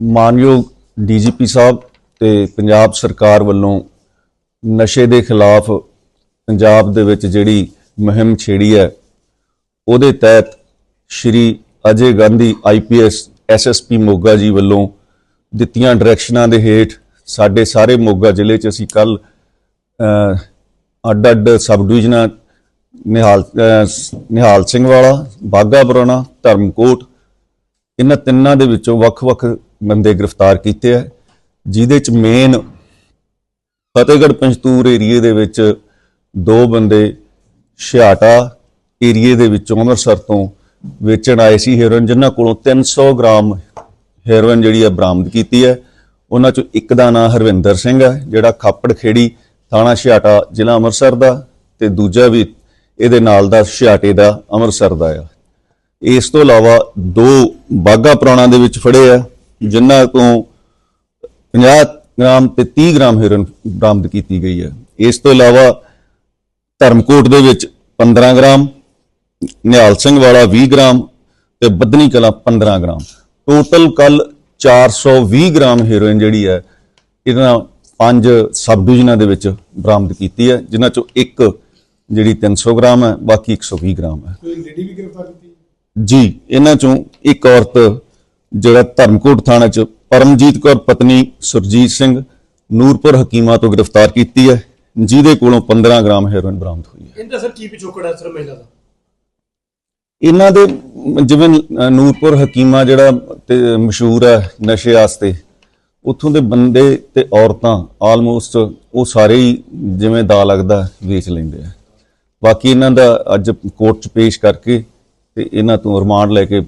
ਮਾਨਯੋਗ ਡੀਜੀਪੀ ਸਾਹਿਬ ਤੇ ਪੰਜਾਬ ਸਰਕਾਰ ਵੱਲੋਂ ਨਸ਼ੇ ਦੇ ਖਿਲਾਫ ਪੰਜਾਬ ਦੇ ਵਿੱਚ ਜਿਹੜੀ ਮੁਹਿੰਮ ਛੇੜੀ ਹੈ, ਉਹਦੇ ਤਹਿਤ ਸ਼੍ਰੀ ਅਜੇ ਗਾਂਧੀ ਆਈਪੀਐਸ ਐਸਐਸਪੀ ਮੋਗਾ ਜੀ ਵੱਲੋਂ ਦਿੱਤੀਆਂ ਡਾਇਰੈਕਸ਼ਨਾਂ ਦੇ ਹੇਠ ਸਾਡੇ ਸਾਰੇ ਮੋਗਾ ਜ਼ਿਲ੍ਹੇ 'ਚ ਅਸੀਂ ਕੱਲ ਅੱਡ ਅੱਡ ਸਬ ਡਿਵੀਜ਼ਨਾਂ ਨਿਹਾਲ ਨਿਹਾਲ ਸਿੰਘ ਵਾਲਾ ਬਾਗਾ ਪੁਰਾਣਾ, ਧਰਮਕੋਟ, ਇਹਨਾਂ ਤਿੰਨਾਂ ਦੇ ਵਿੱਚੋਂ ਵੱਖ-ਵੱਖ ਬੰਦੇ ਗ੍ਰਿਫਤਾਰ ਕੀਤੇ ਆ। ਜਿਹਦੇ ਚ ਮੇਨ ਫਤਿਹਗੜ੍ਹ ਪੰਜਤੂਰ ਏਰੀਏ ਦੇ ਵਿੱਚ ਦੋ ਬੰਦੇ ਛਿਆਟਾ ਏਰੀਏ ਦੇ ਵਿੱਚੋਂ ਅੰਮ੍ਰਿਤਸਰ ਤੋਂ ਵੇਚਣ ਆਏ ਸੀ ਹੈਰੋਇਨ ਜਿਨ੍ਹਾਂ ਕੋਲੋਂ 300 ਗ੍ਰਾਮ ਹੈਰੋਇਨ ਜਿਹੜੀ ਹੈ ਬਰਾਮਦ ਕੀਤੀ ਹੈ ਉਹਨਾਂ ਚੋਂ ਇੱਕ ਦਾ ਨਾਂ ਹਰਵਿੰਦਰ ਸਿੰਘ ਹੈ ਜਿਹੜਾ ਖਾਪੜ ਖੇੜੀ ਥਾਣਾ ਛਿਆਟਾ, ਜ਼ਿਲ੍ਹਾ ਅੰਮ੍ਰਿਤਸਰ ਦਾ ਤੇ ਦੂਜਾ ਵੀ ਇਹਦੇ ਨਾਲ ਦਾ ਛਿਆਟੇ ਦਾ ਅੰਮ੍ਰਿਤਸਰ ਦਾ ਆ। ਇਸ ਤੋਂ ਇਲਾਵਾ ਦੋ ਬਾਗਾ ਪੁਰਾਣਾ ਦੇ ਵਿੱਚ ਫੜੇ ਆ। ਜਿਨ੍ਹਾਂ ਤੋਂ 50 ਗ੍ਰਾਮ ਤੇ 30 ਗ੍ਰਾਮ ਹੈਰੋਇਨ ਬਰਾਮਦ ਕੀਤੀ ਗਈ ਹੈ। ਇਸ ਤੋਂ ਇਲਾਵਾ ਧਰਮਕੋਟ ਦੇ ਵਿੱਚ 15 ਗ੍ਰਾਮ ਨਿਹਾਲ ਸਿੰਘ ਵਾਲਾ 20 ਗ੍ਰਾਮ ਤੇ ਬੱਦਨੀ ਕਲਾ 15 ਗ੍ਰਾਮ। ਟੋਟਲ ਕੱਲ 420 ਗ੍ਰਾਮ ਹੈਰੋਇਨ ਜਿਹੜੀ ਹੈ ਇਹਨਾਂ ਪੰਜ ਸਬ ਡਿਵੀਜ਼ਨਾਂ ਦੇ ਵਿੱਚ ਬਰਾਮਦ ਕੀਤੀ ਹੈ ਜਿਨ੍ਹਾਂ ਚੋਂ ਇੱਕ ਜਿਹੜੀ 300 ਗ੍ਰਾਮ ਹੈ ਬਾਕੀ 120 ਗ੍ਰਾਮ ਹੈ। ਕੋਈ ਲੇਡੀ ਵੀ ਗ੍ਰਿਫਤਾਰ ਕੀਤੀ? ਜੀ ਇਹਨਾਂ ਚੋਂ ਇੱਕ ਔਰਤ ਜਿਹੜਾ ਧਰਮਕੋਟ ਥਾਣਾ ਚ ਪਰਮਜੀਤ ਕੌਰ ਪਤਨੀ ਸੁਰਜੀਤ ਸਿੰਘ ਨੂਰਪੁਰ ਹਕੀਮਾ ਤੋਂ ਗ੍ਰਿਫਤਾਰ ਕੀਤੀ ਹੈ ਜਿਹਦੇ ਕੋਲੋਂ 15 ਗ੍ਰਾਮ ਹੈਰੋਇਨ ਬਰਾਮਦ ਹੋਈ ਹੈ। ਇਹਦਾ ਸਰ ਕੀ ਪਿਛੋਕੜ ਹੈ ਸਰ ਮਹਿਲਾ ਦਾ? ਇਹਨਾਂ ਦੇ ਜਿਵੇਂ ਨੂਰਪੁਰ ਹਕੀਮਾ ਜਿਹੜਾ ਤੇ ਮਸ਼ਹੂਰ ਹੈ ਨਸ਼ੇ ਵਾਸਤੇ ਉੱਥੋਂ ਦੇ ਬੰਦੇ ਤੇ ਔਰਤਾਂ ਆਲਮੋਸਟ ਉਹ ਸਾਰੇ ਹੀ ਜਿਵੇਂ ਦਾ ਲੱਗਦਾ ਵੇਚ ਲੈਂਦੇ ਆ। ਬਾਕੀ ਇਹਨਾਂ ਦਾ ਅੱਜ ਕੋਰਟ 'ਚ ਪੇਸ਼ ਕਰਕੇ ਤੇ ਇਹਨਾਂ ਤੋਂ ਰਿਮਾਂਡ ਲੈ ਕੇ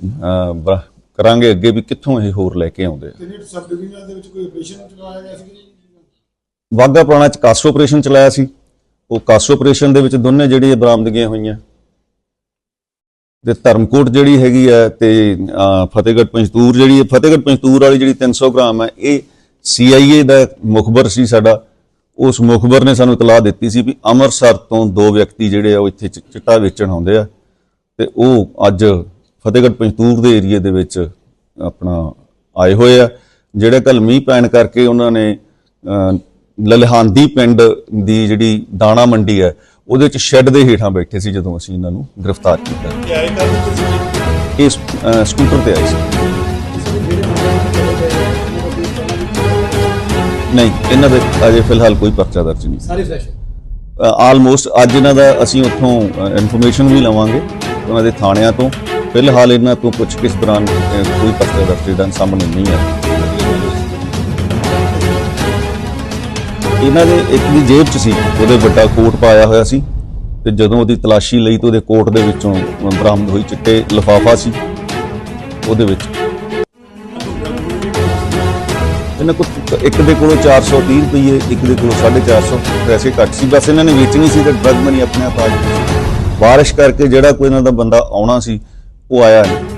ਕਰਾਂਗੇ ਅੱਗੇ ਵੀ ਕਿੱਥੋਂ ਇਹ ਹੋਰ ਲੈ ਕੇ ਆਉਂਦੇ ਆ। ਤੇ ਜਿਹੜੇ ਸਬ ਡਿਵੀਜ਼ਨ ਦੇ ਵਿੱਚ ਕੋਈ ਆਪਰੇਸ਼ਨ ਚਲਾਇਆ ਗਿਆ ਸੀ ਕਿ ਨਹੀਂ? ਵਾਗਾ ਪੁਰਾਣਾ ਚ ਕਾਸੋ ਆਪਰੇਸ਼ਨ ਚਲਾਇਆ ਸੀ। ਉਹ ਕਾਸੋ ਆਪਰੇਸ਼ਨ ਦੇ ਵਿੱਚ ਦੋਨੇ ਜਿਹੜੀ ਬਰਾਮਦਗੀਆਂ ਹੋਈਆਂ। ਤੇ ਧਰਮਕੋਟ ਜਿਹੜੀ ਹੈਗੀ ਹੈ ਤੇ ਫਤਿਹਗੜ੍ਹ ਪੰਜਤੂਰ ਜਿਹੜੀ ਹੈ ਫਤਿਹਗੜ੍ਹ ਪੰਜਤੂਰ ਵਾਲੀ ਜਿਹੜੀ 300 ਗ੍ਰਾਮ ਹੈ ਇਹ ਸੀਆਈਏ ਦਾ ਮੁਖਬਰ ਸੀ ਸਾਡਾ। ਉਸ ਮੁਖਬਰ ਨੇ ਸਾਨੂੰ ਇਤਲਾਹ ਦਿੱਤੀ ਸੀ ਵੀ ਅੰਮ੍ਰਿਤਸਰ ਤੋਂ ਦੋ ਵਿਅਕਤੀ ਜਿਹੜੇ ਆ ਉਹ ਇੱਥੇ ਚਿੱਟਾ ਵੇਚਣ ਆਉਂਦੇ ਆ। ਤੇ ਉਹ ਅੱਜ ਫਤਿਹਗੜ੍ਹ ਪੰਜਤੂਰ ਦੇ ਏਰੀਏ ਦੇ ਵਿੱਚ ਆਪਣਾ ਆਏ ਹੋਏ ਆ ਜਿਹੜੇ ਕੱਲ ਮੀਂਹ ਪੈਣ ਕਰਕੇ ਉਹਨਾਂ ਨੇ ਲਲਹਾਂਦੀ ਪਿੰਡ ਦੀ ਜਿਹੜੀ ਦਾਣਾ ਮੰਡੀ ਹੈ ਉਹਦੇ ਚ ਸ਼ੈੱਡ ਦੇ ਹੇਠਾਂ ਬੈਠੇ ਸੀ ਜਦੋਂ ਅਸੀਂ ਇਹਨਾਂ ਨੂੰ ਗ੍ਰਿਫਤਾਰ ਕੀਤਾ। ਇਸ ਸਕੂਟਰ ਤੇ ਆਏ ਸੀ। ਨਹੀਂ ਇਹਨਾਂ ਦੇ ਅਜੇ ਫਿਲਹਾਲ ਕੋਈ ਪਰਚਾ ਦਰਜ ਨਹੀਂ। ਸਾਰੇ ਫਰੈਸ਼ ਆਲਮੋਸਟ ਅੱਜ ਇਹਨਾਂ ਦਾ ਅਸੀਂ ਉੱਥੋਂ ਇਨਫੋਰਮੇਸ਼ਨ ਵੀ ਲਵਾਂਗੇ ਉਹਨਾਂ ਦੇ ਥਾਣਿਆਂ ਤੋਂ। ਫਿਲਹਾਲ ਇਹਨਾਂ ਤੋਂ ਕੁਝ ਕਿਸ ਤਰ੍ਹਾਂ ਕੋਈ ਪਰਚਾ ਦਰਜ ਜਿਹੜਾ ਸਾਹਮਣੇ ਨਹੀਂ ਆਇਆ ਇਹਨਾਂ ਦੇ ਇੱਕ ਦੀ ਜੇਬ 'ਚ ਸੀ ਉਹਦੇ ਵੱਡਾ ਕੋਟ ਪਾਇਆ ਹੋਇਆ ਸੀ ਤੇ ਜਦੋਂ ਉਹਦੀ ਤਲਾਸ਼ੀ ਲਈ ਤਾਂ ਉਹਦੇ ਕੋਟ ਦੇ ਵਿੱਚੋਂ ਬਰਾਮਦ ਹੋਈ ਚਿੱਟੇ ਲਿਫਾਫਾ ਸੀ ਉਹਦੇ ਵਿੱਚ ਇਹਨਾਂ ਕੋਲ ਇੱਕ ਦੇ ਕੋਲੋਂ 430 ਰੁਪਏ ਇੱਕ ਦੇ ਕੋਲੋਂ 450 ਪੈਸੇ ਘੱਟ ਸੀ ਬਸ ਇਹਨਾਂ ਨੇ ਵੇਚਣੀ ਸੀ ਤੇ ਡਰਗ ਮਨੀ ਆਪਣੇ ਆਪ ਆ ਗਈ ਬਾਰਿਸ਼ ਕਰਕੇ ਜਿਹੜਾ ਕੋਈ ਇਹਨਾਂ ਦਾ ਬੰਦਾ ਆਉਣਾ ਸੀ ਉਹ ਆਇਆ ਨਹੀਂ